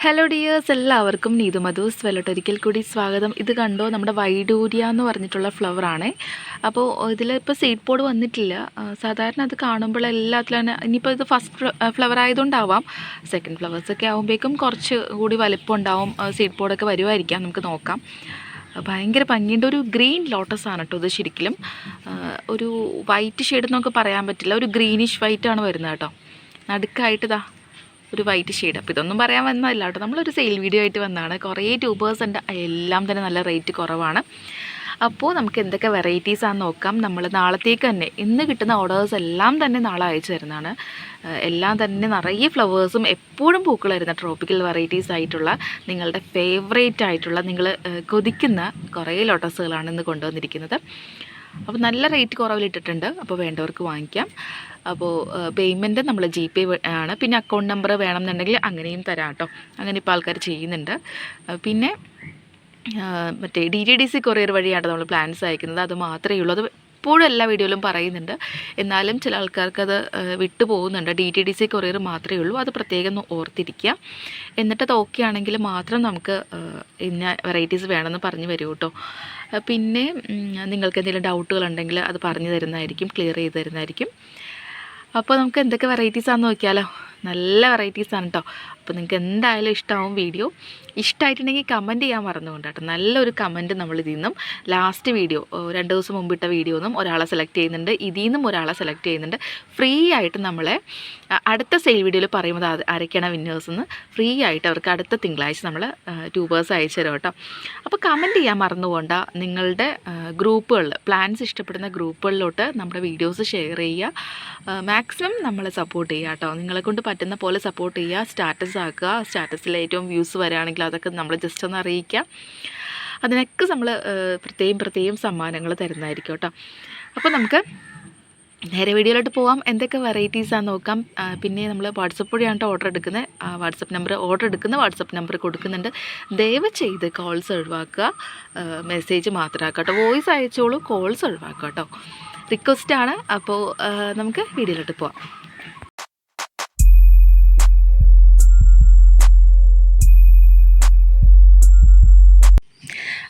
Hello dears എല്ലാവർക്കും നീതു മധുസ് ഒരിക്കൽ കൂടി സ്വാഗതം. ഇത് കണ്ടോ? നമ്മുടെ വൈഡൂരിയ എന്ന് പറഞ്ഞിട്ടുള്ള ഫ്ലവർ ആണ്. അപ്പോൾ ഇതിൽ ഇപ്പോൾ സീഡ് പോഡ് വന്നിട്ടില്ല. സാധാരണ അത് കാണുമ്പോൾ എല്ലാത്തിലും തന്നെ ഇനിയിപ്പോൾ ഇത് ഫസ്റ്റ് ഫ്ലവർ ആയതുകൊണ്ടാവാം. സെക്കൻഡ് ഫ്ലവേഴ്സൊക്കെ ആകുമ്പോഴേക്കും കുറച്ച് കൂടി വലിപ്പം ഉണ്ടാവും സീഡ് പോഡൊക്കെ വരുമായിരിക്കാം നമുക്ക് നോക്കാം. ഭയങ്കര ഭംഗിയുണ്ട്. ഒരു ഗ്രീൻ ലോട്ടസ് ആണ് കേട്ടോ ഇത് ശരിക്കും ഒരു വൈറ്റ് ഷെയ്ഡ് എന്നൊക്കെ പറയാൻ പറ്റില്ല. ഒരു ഗ്രീനിഷ് വൈറ്റ് ആണ് വരുന്നത് കേട്ടോ. നടുക്കായിട്ട് ഇതാ ഒരു വൈറ്റ് ഷെയ്ഡ് അപ്പോൾ ഇതൊന്നും പറയാൻ വന്നതല്ല കേട്ടോ. നമ്മളൊരു സെയിൽ വീഡിയോ ആയിട്ട് വന്നതാണ്. കുറേ ട്യൂബേഴ്സ് ഉണ്ട്. എല്ലാം തന്നെ നല്ല റേറ്റ് കുറവാണ്. അപ്പോൾ നമുക്ക് എന്തൊക്കെ വെറൈറ്റീസ് നോക്കാം. നമ്മൾ നാളത്തേക്ക് തന്നെ ഇന്ന് കിട്ടുന്ന ഓർഡേഴ്സ് എല്ലാം തന്നെ നാളെ അയച്ചു തരുന്നതാണ്. എല്ലാം തന്നെ നിറയെ ഫ്ലവേഴ്സും എപ്പോഴും പൂക്കൾ വരുന്ന ട്രോപ്പിക്കൽ വെറൈറ്റീസ് ആയിട്ടുള്ള നിങ്ങളുടെ ഫേവറേറ്റ് ആയിട്ടുള്ള നിങ്ങൾ കൊതിക്കുന്ന കുറേ ലോട്ടസുകളാണ് ഇന്ന് കൊണ്ടുവന്നിരിക്കുന്നത്. അപ്പോൾ നല്ല റേറ്റ് കുറവിലിട്ടിട്ടുണ്ട്. അപ്പോൾ വേണ്ടവർക്ക് വാങ്ങിക്കാം. അപ്പോൾ പേയ്മെന്റ് നമ്മൾ ജി പേ ആണ്. പിന്നെ അക്കൗണ്ട് നമ്പർ വേണമെന്നുണ്ടെങ്കിൽ അങ്ങനെയും തരാം കേട്ടോ അങ്ങനെ ഇപ്പോൾ ആൾക്കാർ ചെയ്യുന്നുണ്ട്. പിന്നെ മറ്റേ D T D C courier വഴിയാണ് നമ്മൾ പ്ലാൻസ് അയക്കുന്നത്. അത് മാത്രമേ ഉള്ളൂ. അത് എപ്പോഴും എല്ലാ വീഡിയോയിലും പറയുന്നുണ്ട്. എന്നാലും ചില ആൾക്കാർക്ക് അത് വിട്ടു പോകുന്നുണ്ട് D T D C courier മാത്രമേ ഉള്ളൂ. അത് പ്രത്യേകം ഓർത്തിരിക്കുക. എന്നിട്ട് അത് ഓക്കെ ആണെങ്കിൽ മാത്രം നമുക്ക് ഇന്ന വെറൈറ്റീസ് വേണമെന്ന് പറഞ്ഞു വരൂ കേട്ടോ. പിന്നെ നിങ്ങൾക്ക് എന്തെങ്കിലും ഡൗട്ടുകൾ ഉണ്ടെങ്കിൽ അത് പറഞ്ഞു തരുന്നതായിരിക്കും ക്ലിയർ ചെയ്ത് തരുന്നതായിരിക്കും. അപ്പോൾ നമുക്ക് എന്തൊക്കെ വെറൈറ്റീസ് ആണെന്ന് നോക്കിയാലോ? നല്ല വെറൈറ്റീസാണ് കേട്ടോ അപ്പോൾ നിങ്ങൾക്ക് എന്തായാലും ഇഷ്ടമാവും വീഡിയോ ഇഷ്ടമായിട്ടുണ്ടെങ്കിൽ കമന്റ് ചെയ്യാൻ മറന്നുകൊണ്ട് കേട്ടോ നല്ലൊരു കമന്റ് നമ്മൾ ഇതിൽ നിന്നും ലാസ്റ്റ് വീഡിയോ രണ്ട് ദിവസം മുമ്പിട്ട വീഡിയോ നിന്നും ഒരാളെ സെലക്ട് ചെയ്യുന്നുണ്ട്. ഇതിൽ നിന്നും ഒരാളെ സെലക്ട് ചെയ്യുന്നുണ്ട്. ഫ്രീ ആയിട്ട് നമ്മളെ അടുത്ത സെയിൽ വീഡിയോയിൽ പറയുമ്പോൾ അത് ആരൊക്കെയാണ് വിന്നേഴ്സ് എന്ന് ഫ്രീ ആയിട്ട് അവർക്ക് അടുത്ത തിങ്കളാഴ്ച നമ്മൾ ട്യൂബേഴ്സ് അയച്ചു തരും കേട്ടോ അപ്പോൾ കമന്റ് ചെയ്യാൻ മറന്നുകൊണ്ട നിങ്ങളുടെ ഗ്രൂപ്പുകളിൽ പ്ലാൻസ് ഇഷ്ടപ്പെടുന്ന ഗ്രൂപ്പുകളിലോട്ട് നമ്മുടെ വീഡിയോസ് ഷെയർ ചെയ്യുക. മാക്സിമം നമ്മളെ സപ്പോർട്ട് ചെയ്യുക കേട്ടോ നിങ്ങളെ കൊണ്ട് പറ്റുന്ന പോലെ സപ്പോർട്ട് ചെയ്യുക സ്റ്റാറ്റസ് ആക്കുക സ്റ്റാറ്റസിൽ ഏറ്റവും വ്യൂസ് വരികയാണെങ്കിൽ അതൊക്കെ നമ്മൾ ജസ്റ്റ് ഒന്ന് അറിയിക്കാം അതിനൊക്കെ നമ്മൾ പ്രത്യേകം പ്രത്യേകം സമ്മാനങ്ങൾ തരുന്നതായിരിക്കും കേട്ടോ. അപ്പോൾ നമുക്ക് നേരെ വീഡിയോയിലോട്ട് പോവാം. എന്തൊക്കെ വെറൈറ്റീസ് ആണെന്ന് നോക്കാം. പിന്നെ നമ്മൾ വാട്സപ്പ് വഴിയാണ് ഓർഡർ എടുക്കുന്നത് വാട്സപ്പ് നമ്പർ ഓർഡർ എടുക്കുന്ന വാട്സപ്പ് നമ്പർ കൊടുക്കുന്നുണ്ട്. ദയവ് ചെയ്ത് കോൾസ് ഒഴിവാക്കുക. മെസ്സേജ് മാത്രമാക്കുക കേട്ടോ വോയിസ് അയച്ചോളൂ കോൾസ് ഒഴിവാക്കുക കേട്ടോ റിക്വസ്റ്റാണ് അപ്പോൾ നമുക്ക് വീഡിയോയിലോട്ട് പോവാം.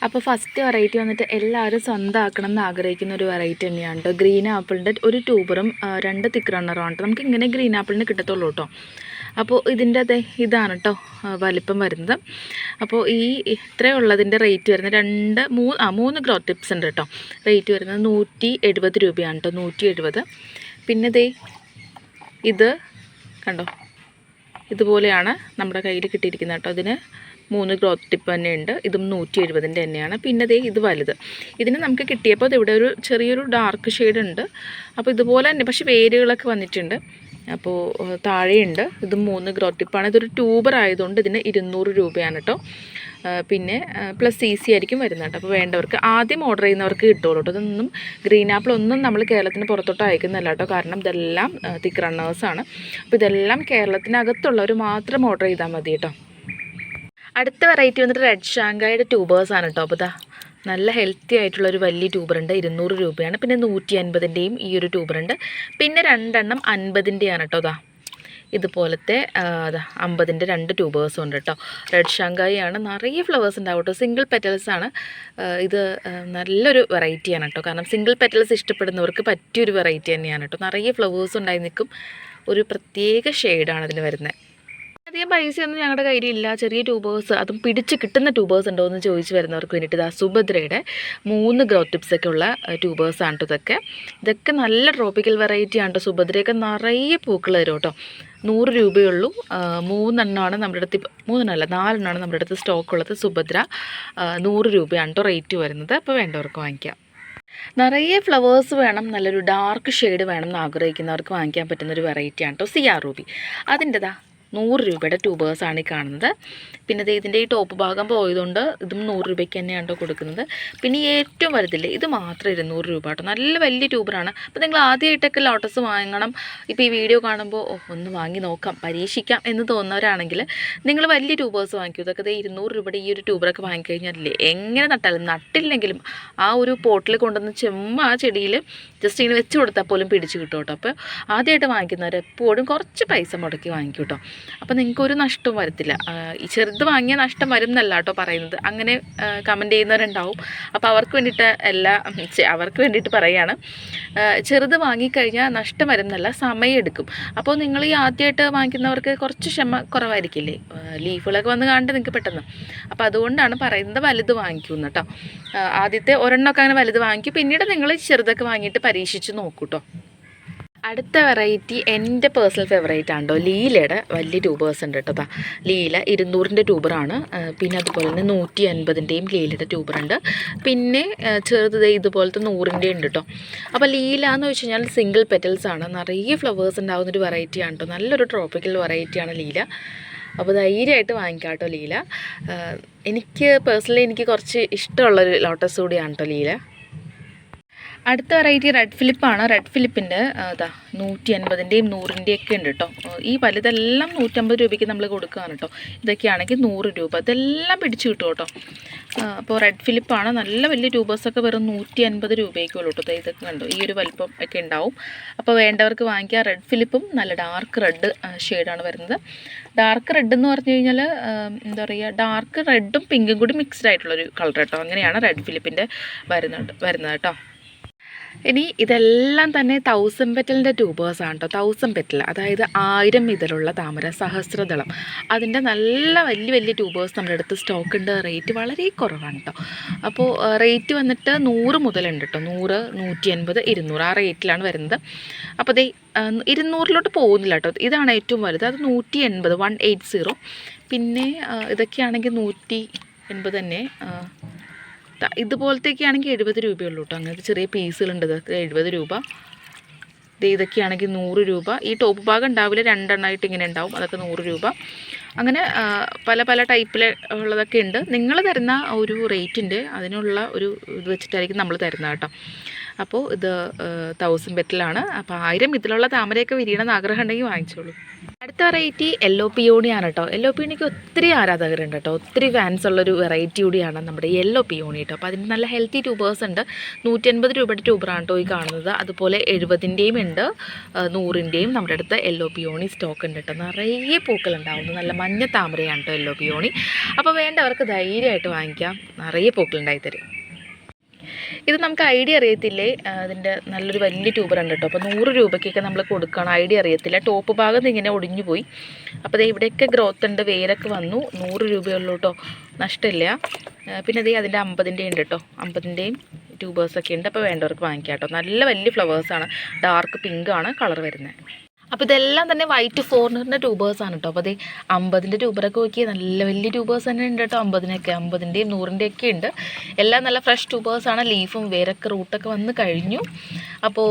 അപ്പോൾ ഫസ്റ്റ് വെറൈറ്റി വന്നിട്ട് എല്ലാവരും സ്വന്തമാക്കണം എന്ന് ആഗ്രഹിക്കുന്ന ഒരു വെറൈറ്റി തന്നെയാണ് കേട്ടോ ഗ്രീൻ ആപ്പിളിന്റെ ഒരു ട്യൂബറും രണ്ട് തിക്ക് റണ്ണറും ആണ് നമുക്ക് ഇങ്ങനെ ഗ്രീൻ ആപ്പിളിന് കിട്ടത്തുള്ളൂ കേട്ടോ അപ്പോൾ ഇതിന്റെ അതെ ഇതാണ് കേട്ടോ വലിപ്പം വരുന്നത്. അപ്പോൾ ഈ ഇത്രയുള്ളതിന്റെ റേറ്റ് വരുന്നത് രണ്ട് മൂ ആ മൂന്ന് ഗ്രോ ടിപ്സ് ഉണ്ട് കേട്ടോ റേറ്റ് വരുന്നത് നൂറ്റി എഴുപത് രൂപയാണ് കേട്ടോ നൂറ്റി എഴുപത്. പിന്നെ ദേ ഇത് കണ്ടോ? ഇതുപോലെയാണ് നമ്മുടെ കയ്യിൽ കിട്ടിയിരിക്കുന്നത് കേട്ടോ ഇതിന് മൂന്ന് ക്ലോത്ത് ടിപ്പ് തന്നെ ഉണ്ട്. ഇതും നൂറ്റി എഴുപതിന്റെ തന്നെയാണ്. പിന്നെ ദേ ഇത് വലുത്. ഇതിന് നമുക്ക് കിട്ടിയപ്പോൾ ഇവിടെ ഒരു ചെറിയൊരു ഡാർക്ക് ഷെയ്ഡ് ഉണ്ട്. അപ്പോൾ ഇതുപോലെ തന്നെ പക്ഷേ വേരുകളൊക്കെ വന്നിട്ടുണ്ട്. അപ്പോൾ താഴെയുണ്ട്. ഇത് മൂന്ന് ഗ്രോത്ത് ടിപ്പാണ് ഇതൊരു ട്യൂബർ ആയതുകൊണ്ട് ഇതിന് ഇരുന്നൂറ് രൂപയാണ് കേട്ടോ. പിന്നെ പ്ലസ് സി സി ആയിരിക്കും വരുന്നത് കേട്ടോ. അപ്പോൾ വേണ്ടവർക്ക് ആദ്യം ഓർഡർ ചെയ്യുന്നവർക്ക് കിട്ടുള്ളൂ കേട്ടോ. ഇതൊന്നും ഗ്രീൻ ആപ്പിൾ ഒന്നും നമ്മൾ കേരളത്തിന് പുറത്തോട്ട് അയക്കുന്നില്ല കേട്ടോ. കാരണം ഇതെല്ലാം തിക്ക് റണ്ണേഴ്സാണ് അപ്പോൾ ഇതെല്ലാം കേരളത്തിനകത്തുള്ളവർ മാത്രം ഓർഡർ ചെയ്താൽ മതി കേട്ടോ. അടുത്ത വെറൈറ്റി വന്നിട്ട് റെഡ് ഷാങ്കായുടെ ട്യൂബേഴ്സ് ആണ് കേട്ടോ അപ്പോൾ ഇതാ നല്ല ഹെൽത്തി ആയിട്ടുള്ള ഒരു വലിയ ട്യൂബർ ഉണ്ട്. ഇരുന്നൂറ് രൂപയാണ്. പിന്നെ നൂറ്റി അൻപതിന്റെയും ഈ ഒരു ട്യൂബർ ഉണ്ട്. പിന്നെ രണ്ടെണ്ണം അൻപതിന്റെയാണ് കേട്ടോ അതാ ഇതുപോലത്തെ അതാ അമ്പതിന്റെ രണ്ട് ട്യൂബേഴ്സും ഉണ്ട് കേട്ടോ റെഡ് ഷാങ്കായാണ് നിറയെ ഫ്ലവേഴ്സ് ഉണ്ടാവും കേട്ടോ സിംഗിൾ പെറ്റൽസ് ആണ്. ഇത് നല്ലൊരു വെറൈറ്റിയാണ് കേട്ടോ കാരണം സിംഗിൾ പെറ്റൽസ് ഇഷ്ടപ്പെടുന്നവർക്ക് പറ്റിയൊരു വെറൈറ്റി തന്നെയാണ് കേട്ടോ നിറയെ ഫ്ലവേഴ്സ് ഉണ്ടായി നിൽക്കും. ഒരു പ്രത്യേക ഷെയ്ഡാണ് അതിന് വരുന്നത് അധികം പൈസയൊന്നും ഞങ്ങളുടെ കയ്യിലില്ല. ചെറിയ ട്യൂബേഴ്സ് അതും പിടിച്ച് കിട്ടുന്ന ട്യൂബേഴ്സ് ഉണ്ടോ എന്ന് ചോദിച്ച് വരുന്നവർക്ക് വേണ്ടിയിട്ട് ഇതാ സുഭദ്രയുടെ മൂന്ന് ഗ്രോ ടിപ്സ് ഒക്കെ ഉള്ള ട്യൂബേഴ്സ് ആണ് ഇതൊക്കെ. ഇതൊക്കെ നല്ല ട്രോപ്പിക്കൽ വെറൈറ്റി ആണ് കേട്ടോ സുഭദ്രയൊക്കെ നിറയെ പൂക്കൾ തരും കേട്ടോ നൂറ് രൂപയുള്ളൂ. മൂന്നെണ്ണമാണ് നമ്മുടെ അടുത്ത് മൂന്നെണ്ണമല്ല നാലെണ്ണമാണ് നമ്മുടെ അടുത്ത് സ്റ്റോക്ക് ഉള്ളത് സുഭദ്ര നൂറ് രൂപയാണ് കേട്ടോ റേറ്റ് വരുന്നത്. അപ്പോൾ വേണ്ടവർക്ക് വാങ്ങിക്കാം. നിറയെ ഫ്ലവേഴ്സ് വേണം നല്ലൊരു ഡാർക്ക് ഷെയ്ഡ് വേണം എന്ന് ആഗ്രഹിക്കുന്നവർക്ക് വാങ്ങിക്കാൻ പറ്റുന്ന ഒരു വെറൈറ്റിയാണ് കേട്ടോ സിയാ റൂബി അതിന്റെതാ നൂറ് രൂപയുടെ ട്യൂബേഴ്സാണ് ഈ കാണുന്നത്. പിന്നെ ഇതിന്റെ ഈ ടോപ്പ് ഭാഗം പോയതുകൊണ്ട് ഇതും നൂറ് രൂപയ്ക്ക് തന്നെയാണ് കൊടുക്കുന്നത്. പിന്നെ ഈ ഏറ്റവും വലുതില്ലേ ഇത് മാത്രം ഇരുന്നൂറ് രൂപ കേട്ടോ. നല്ല വലിയ ട്യൂബറാണ് അപ്പോൾ നിങ്ങൾ ആദ്യമായിട്ടൊക്കെ ലോട്ടസ് വാങ്ങണം. ഇപ്പോൾ ഈ വീഡിയോ കാണുമ്പോൾ ഒന്ന് വാങ്ങി നോക്കാം പരീക്ഷിക്കാം എന്ന് തോന്നുന്നവരാണെങ്കിൽ നിങ്ങൾ വലിയ ട്യൂബേഴ്സ് വാങ്ങിക്കും. ഇതൊക്കെ ദേ ഇരുന്നൂറ് രൂപയുടെ ഈ ഒരു ട്യൂബറൊക്കെ വാങ്ങിക്കഴിഞ്ഞാലേ എങ്ങനെ നട്ടാലും നട്ടില്ലെങ്കിലും ആ ഒരു പോട്ടിൽ കൊണ്ടുവന്ന് ചെമ്മ ആ ചെടിയിൽ ജസ്റ്റ് ഇങ്ങനെ വെച്ച് കൊടുത്താൽ പോലും പിടിച്ച് കിട്ടും കേട്ടോ. അപ്പോൾ ആദ്യമായിട്ട് വാങ്ങിക്കുന്നവർ എപ്പോഴും കുറച്ച് പൈസ മുടക്കി വാങ്ങിക്കും കേട്ടോ. അപ്പോൾ നിങ്ങൾക്ക് ഒരു നഷ്ടവും വരത്തില്ല. ഈ ചെറുത് വാങ്ങിയ നഷ്ടം വരും എന്നല്ല കേട്ടോ പറയുന്നത്. അങ്ങനെ കമന്റ് ചെയ്യുന്നവരുണ്ടാവും. അപ്പോൾ അവർക്ക് വേണ്ടിയിട്ട് എല്ലാ അവർക്ക് വേണ്ടിയിട്ട് പറയുകയാണ് ചെറുത് വാങ്ങിക്കഴിഞ്ഞാൽ നഷ്ടം വരും എന്നല്ല സമയം എടുക്കും. അപ്പോൾ നിങ്ങൾ ഈ ആദ്യമായിട്ട് വാങ്ങിക്കുന്നവർക്ക് കുറച്ച് ക്ഷമ കുറവായിരിക്കില്ലേ? ലീഫുകളൊക്കെ വന്ന് കാണേണ്ടത് നിങ്ങൾക്ക് പെട്ടെന്ന്. അപ്പോൾ അതുകൊണ്ടാണ് പറയുന്നത് വലുത് വാങ്ങിക്കും കേട്ടോ ആദ്യത്തെ ഒരെണ്ണമൊക്കെ അങ്ങനെ വലുത് വാങ്ങിക്കും. പിന്നീട് നിങ്ങൾ ചെറുതൊക്കെ വാങ്ങിയിട്ട് പരീക്ഷിച്ച് നോക്കൂ കേട്ടോ അടുത്ത വെറൈറ്റി എന്റെ പേഴ്സണൽ ഫേവറേറ്റ് ആണ് കേട്ടോ ലീലയുടെ വലിയ ട്യൂബേഴ്സ് ഉണ്ട് കേട്ടോ ലീല ഇരുന്നൂറിന്റെ ട്യൂബറാണ് പിന്നെ അതുപോലെ തന്നെ നൂറ്റി അൻപതിന്റെയും ലീലയുടെ ട്യൂബറുണ്ട് പിന്നെ ചെറുത് ഇതുപോലത്തെ നൂറിന്റെ ഉണ്ട് കേട്ടോ. അപ്പോൾ ലീല എന്ന് വെച്ച് കഴിഞ്ഞാൽ സിംഗിൾ പെറ്റൽസ് ആണ്. നിറയെ ഫ്ലവേഴ്സ് ഉണ്ടാകുന്ന ഒരു വെറൈറ്റി ആണ് കേട്ടോ. നല്ലൊരു ട്രോപ്പിക്കൽ വെറൈറ്റിയാണ് ലീല. അപ്പോൾ ധൈര്യമായിട്ട് വാങ്ങിക്കാം കേട്ടോ ലീല. എനിക്ക് പേഴ്സണലി എനിക്ക് കുറച്ച് ഇഷ്ടമുള്ളൊരു ലോട്ടസ് കൂടിയാണ് കേട്ടോ ലീല. അടുത്ത വെറൈറ്റി റെഡ് ഫിലിപ്പാണ് റെഡ് ഫിലിപ്പിന്റെ അതാ നൂറ്റി അൻപതിന്റെയും നൂറിന്റെയും ഒക്കെ ഉണ്ട് കേട്ടോ. ഈ വലുതെല്ലാം നൂറ്റമ്പത് രൂപയ്ക്ക് നമ്മൾ കൊടുക്കുകയാണ് കേട്ടോ. ഇതൊക്കെയാണെങ്കിൽ നൂറ് രൂപ. ഇതെല്ലാം പിടിച്ച് കിട്ടും കേട്ടോ. അപ്പോൾ റെഡ് ഫിലിപ്പാണ് നല്ല വലിയ ട്യൂബേഴ്സൊക്കെ വെറും നൂറ്റി അൻപത് രൂപയ്ക്ക് ഉള്ളൂ കേട്ടോ ഇതൊക്കെ കണ്ടു? ഈ ഒരു വലിപ്പം ഒക്കെ ഉണ്ടാവും. അപ്പോൾ വേണ്ടവർക്ക് വാങ്ങിക്കുക റെഡ് ഫിലിപ്പും നല്ല ഡാർക്ക് റെഡ് ഷെയ്ഡാണ് വരുന്നത്. ഡാർക്ക് റെഡ് എന്ന് പറഞ്ഞു കഴിഞ്ഞാൽ എന്താ പറയുക ഡാർക്ക് റെഡും പിങ്കും കൂടി മിക്സ്ഡ് ആയിട്ടുള്ളൊരു കളർ കേട്ടോ. അങ്ങനെയാണ് റെഡ് ഫിലിപ്പിന്റെ വരുന്നുണ്ട് വരുന്നത് കേട്ടോ. ഇനി ഇതെല്ലാം തന്നെ തൗസൻഡ് പെറ്റലിന്റെ ട്യൂബേഴ്സാണ് കേട്ടോ തൗസൻഡ് പെറ്റൽ അതായത് ആയിരം ഇതിലുള്ള താമര സഹസ്രദളം. അതിന്റെ നല്ല വലിയ വലിയ ട്യൂബേഴ്സ് നമ്മുടെ അടുത്ത് സ്റ്റോക്ക് ഉണ്ട്. റേറ്റ് വളരെ കുറവാണ് കേട്ടോ അപ്പോൾ റേറ്റ് വന്നിട്ട് നൂറ് മുതലുണ്ട് കേട്ടോ നൂറ് നൂറ്റി അൻപത് ഇരുന്നൂറ് ആ റേറ്റിലാണ് വരുന്നത്. അപ്പോൾ ദേ ഇരുന്നൂറിലോട്ട് പോകുന്നില്ല കേട്ടോ ഇതാണ് ഏറ്റവും വലുത്. അത് നൂറ്റി എൺപത് വൺ എയ്റ്റ് സീറോ പിന്നെ ഇതൊക്കെയാണെങ്കിൽ നൂറ്റി എൺപത് തന്നെ ഇതുപോലത്തേക്ക് ആണെങ്കിൽ എഴുപത് രൂപയുള്ളൂ കേട്ടോ അങ്ങനത്തെ ചെറിയ പീസുകളുണ്ട്. ഇതൊക്കെ എഴുപത് രൂപ. ദേ ഇതൊക്കെയാണെങ്കിൽ നൂറ് രൂപ. ഈ ടോപ്പ് ഭാഗം ഉണ്ടാവില്ല രണ്ടെണ്ണമായിട്ട് ഇങ്ങനെ ഉണ്ടാവും. അതൊക്കെ നൂറ് രൂപ. അങ്ങനെ പല പല ടൈപ്പിൽ ഉള്ളതൊക്കെ ഉണ്ട്. നിങ്ങൾ തരുന്ന ഒരു റേറ്റിന്റെ അതിനുള്ള ഒരു ഇത് വെച്ചിട്ടായിരിക്കും നമ്മൾ തരുന്നത് കേട്ടോ. അപ്പോൾ ഇത് തൗസൻഡ് ബെറ്റിലാണ് അപ്പോൾ ആയിരം ഇതിലുള്ള താമരയൊക്കെ വിരിയണമെന്ന് ആഗ്രഹം ഉണ്ടെങ്കിൽ വാങ്ങിച്ചോളൂ. അടുത്ത വെറൈറ്റി യെല്ലോ പിയോണിയാണ് കേട്ടോ യെല്ലോ പിയോണിക്ക് ഒത്തിരി ആരാധകരുണ്ട് കേട്ടോ ഒത്തിരി ഫാൻസ് ഉള്ളൊരു വെറൈറ്റി കൂടിയാണ് നമ്മുടെ യെല്ലോ പിയോണി കേട്ടോ അപ്പോൾ അതിന് നല്ല ഹെൽത്തി ട്യൂബേഴ്സ് ഉണ്ട്. നൂറ്റി അൻപത് രൂപയുടെ ട്യൂബറാണ് കേട്ടോ ഈ കാണുന്നത്. അതുപോലെ എഴുപതിന്റെയും ഉണ്ട്. നൂറിന്റെയും നമ്മുടെ അടുത്ത് യെല്ലോ പിയോണി സ്റ്റോക്ക് ഉണ്ട് കേട്ടോ നിറയെ പൂക്കളുണ്ടാവുന്നു. നല്ല മഞ്ഞ താമരയാണ് കേട്ടോ യെല്ലോ പിയോണി അപ്പോൾ വേണ്ടവർക്ക് ധൈര്യമായിട്ട് വാങ്ങിക്കാം. നിറയെ പൂക്കളുണ്ടായി തരും. ഇത് നമുക്ക് ഐഡിയ അറിയത്തില്ലേ? അതിന്റെ നല്ലൊരു വലിയ ട്യൂബർ ഉണ്ട് കേട്ടോ. അപ്പോൾ നൂറ് രൂപയ്ക്കൊക്കെ നമ്മൾ കൊടുക്കണം. ഐഡിയ അറിയത്തില്ല. ടോപ്പ് ഭാഗം ഇങ്ങനെ ഒടിഞ്ഞു പോയി. അപ്പോൾ ദേ ഇവിടെയൊക്കെ ഗ്രോത്ത് ഉണ്ട്. വേരൊക്കെ വന്നു. നൂറ് രൂപയുള്ളൂ കേട്ടോ. നഷ്ടമില്ല. പിന്നെ ദേ അതിന്റെ അമ്പതിന്റെയും ഉണ്ട് കേട്ടോ. അമ്പതിന്റെയും ട്യൂബേഴ്സൊക്കെ ഉണ്ട്. അപ്പോൾ വേണ്ടവർക്ക് വാങ്ങിക്കാം കേട്ടോ. നല്ല വലിയ ഫ്ലവേഴ്സാണ്. ഡാർക്ക് പിങ്കാണ് കളർ വരുന്നത്. അപ്പോൾ ഇതെല്ലാം തന്നെ വൈറ്റ് ഫോറിനറിന്റെ ട്യൂബേഴ്സാണ് കേട്ടോ അപ്പോൾ അത് അമ്പതിന്റെ ട്യൂബറൊക്കെ നോക്കി നല്ല വലിയ ട്യൂബേഴ്സ് തന്നെ ഉണ്ട് കേട്ടോ അമ്പതിനൊക്കെ അമ്പതിന്റെയും നൂറിന്റെയൊക്കെ ഉണ്ട്. എല്ലാം നല്ല ഫ്രഷ് ട്യൂബേഴ്സാണ് ലീഫും വേരൊക്കെ റൂട്ടൊക്കെ വന്ന് കഴിഞ്ഞു. അപ്പോൾ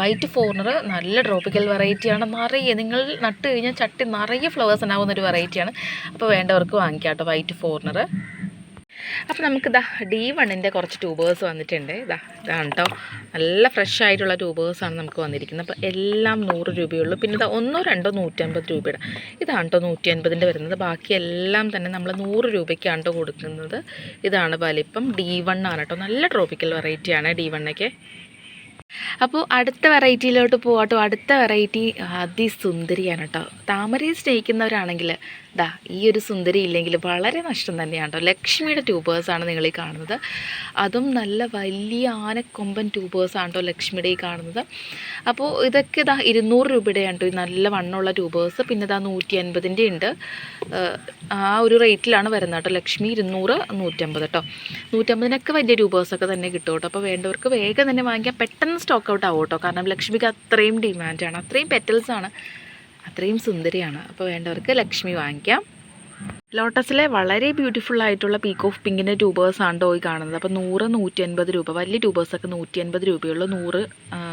വൈറ്റ് ഫോർണർ നല്ല ട്രോപ്പിക്കൽ വെറൈറ്റിയാണ് നിറയെ നിങ്ങൾ നട്ട് കഴിഞ്ഞാൽ ചട്ടി നിറയെ ഫ്ലവേഴ്സ് ഉണ്ടാകുന്ന ഒരു വെറൈറ്റിയാണ് അപ്പോൾ വേണ്ടവർക്ക് വാങ്ങിക്കാം കേട്ടോ വൈറ്റ് ഫോറിനർ അപ്പോൾ നമുക്ക് ഇതാ ഡി വണ്ണിന്റെ കുറച്ച് ട്യൂബേഴ്സ് വന്നിട്ടുണ്ട്. ഇതാ ഇതാണ് കേട്ടോ നല്ല ഫ്രഷ് ആയിട്ടുള്ള ട്യൂബേഴ്സാണ് നമുക്ക് വന്നിരിക്കുന്നത്. അപ്പോൾ എല്ലാം നൂറ് രൂപയുള്ളൂ. പിന്നെ ഇതാ ഒന്നോ രണ്ടോ നൂറ്റമ്പത് രൂപയുടെ. ഇതാണ് കേട്ടോ നൂറ്റി അൻപതിന്റെ വരുന്നത്. ബാക്കി എല്ലാം തന്നെ നമ്മൾ നൂറ് രൂപയ്ക്കാണ് കേട്ടോ കൊടുക്കുന്നത്. ഇതാണ് വലിപ്പം. ഡി വൺ ആണ് കേട്ടോ നല്ല ട്രോപ്പിക്കൽ വെറൈറ്റിയാണ് ഡി വണ്ണൊക്കെ അപ്പോൾ അടുത്ത വെറൈറ്റിയിലോട്ട് പോകാട്ടോ അടുത്ത വെറൈറ്റി അതിസുന്ദരിയാണ് കേട്ടോ താമരയെ സ്നേഹിക്കുന്നവരാണെങ്കിൽ ദാ ഈ ഒരു സുന്ദരി ഇല്ലെങ്കിൽ വളരെ നഷ്ടം തന്നെയാണ് കേട്ടോ ലക്ഷ്മിയുടെ ട്യൂബേഴ്സാണ് നിങ്ങൾ ഈ കാണുന്നത്. അതും നല്ല വലിയ ആനക്കൊമ്പൻ ട്യൂബേഴ്സാണ് കേട്ടോ ലക്ഷ്മിയുടെ ഈ കാണുന്നത്. അപ്പോൾ ഇതൊക്കെ ഇതാ ഇരുന്നൂറ് രൂപയുടെയാണ് കേട്ടോ നല്ല വണ്ണമുള്ള ട്യൂബേഴ്സ് പിന്നെ ഇതാ നൂറ്റി അൻപതിന്റെ ഉണ്ട് ആ ഒരു റേറ്റിലാണ് വരുന്നത് കേട്ടോ. ലക്ഷ്മി ഇരുന്നൂറ് നൂറ്റമ്പത് കേട്ടോ. നൂറ്റമ്പതിനൊക്കെ വലിയ ട്യൂബേഴ്സൊക്കെ തന്നെ കിട്ടും കേട്ടോ. അപ്പോൾ വേണ്ടവർക്ക് വേഗം തന്നെ വാങ്ങിക്കാൻ പെട്ടെന്ന് സ്റ്റോക്ക് ഔട്ട് ആവും കേട്ടോ. കാരണം ലക്ഷ്മിക്ക് അത്രയും ഡിമാൻഡാണ് അത്രയും പെറ്റൽസാണ് അത്രയും സുന്ദരിയാണ്. അപ്പോൾ വേണ്ടവർക്ക് ലക്ഷ്മി വാങ്ങിക്കാം. ലോട്ടസിലെ വളരെ ബ്യൂട്ടിഫുൾ ആയിട്ടുള്ള പീക്ക് ഓഫ് പിങ്കിന്റെ ട്യൂബേഴ്സ് ആണ് ഈ കാണുന്നത്. അപ്പോൾ നൂറ് നൂറ്റി അൻപത് രൂപ വലിയ ട്യൂബേഴ്സൊക്കെ നൂറ്റി അൻപത് രൂപയുള്ള നൂറ്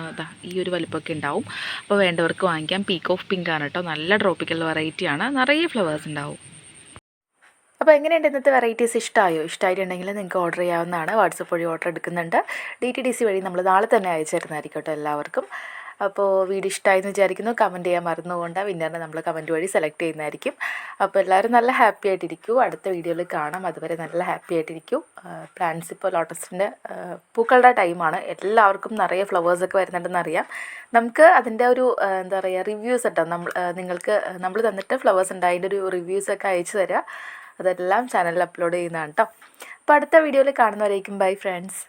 അതാ ഈ ഒരു വലിപ്പമൊക്കെ ഉണ്ടാവും. അപ്പോൾ വേണ്ടവർക്ക് വാങ്ങിക്കാം. പീക്ക് ഓഫ് പിങ്ക് ആണ് കേട്ടോ. നല്ല ട്രോപ്പിക്കൽ വെറൈറ്റിയാണ് നിറയെ ഫ്ലവേഴ്സ് ഉണ്ടാവും. അപ്പോൾ എങ്ങനെയുണ്ട് ഇന്നത്തെ വെറൈറ്റീസ് ഇഷ്ടമായോ ഇഷ്ടമായിട്ടുണ്ടെങ്കിൽ നിങ്ങൾക്ക് ഓർഡർ ചെയ്യാവുന്നതാണ്. വാട്സപ്പ് വഴി ഓർഡർ എടുക്കുന്നുണ്ട്. ഡി ടി ഡി സി വഴി നമ്മൾ നാളെ തന്നെ അയച്ചു തരുന്നതായിരിക്കും കേട്ടോ എല്ലാവർക്കും. അപ്പോൾ വീഡിയോ ഇഷ്ടമായെന്ന് വിചാരിക്കുന്നു. കമന്റ് ചെയ്യാൻ മറന്നുകൊണ്ട് വിന്നറിനെ നമ്മൾ കമന്റ് വഴി സെലക്ട് ചെയ്യുന്നതായിരിക്കും. അപ്പോൾ എല്ലാവരും നല്ല ഹാപ്പി ആയിട്ടിരിക്കൂ. അടുത്ത വീഡിയോയിൽ കാണാം. അതുവരെ നല്ല ഹാപ്പി ആയിട്ടിരിക്കൂ. പ്ലാന്റ്സ് ഇപ്പോൾ ലോട്ടസിന്റെ പൂക്കളുടെ ടൈമാണ് എല്ലാവർക്കും നിറയെ ഫ്ലവേഴ്സൊക്കെ വരുന്നുണ്ടെന്ന് അറിയാം. നമുക്ക് അതിന്റെ ഒരു എന്താ പറയുക റിവ്യൂസ് കേട്ടോ നമ്മൾ നിങ്ങൾക്ക് നമ്മൾ തന്നിട്ട് ഫ്ലവേഴ്സ് ഉണ്ട്. അതിന്റെ ഒരു റിവ്യൂസൊക്കെ അയച്ചു തരാം. അതെല്ലാം ചാനലിൽ അപ്ലോഡ് ചെയ്യുന്നതാണ് കേട്ടോ അപ്പോൾ അടുത്ത വീഡിയോയിൽ കാണുന്നവരേക്കും ബൈ ഫ്രണ്ട്സ്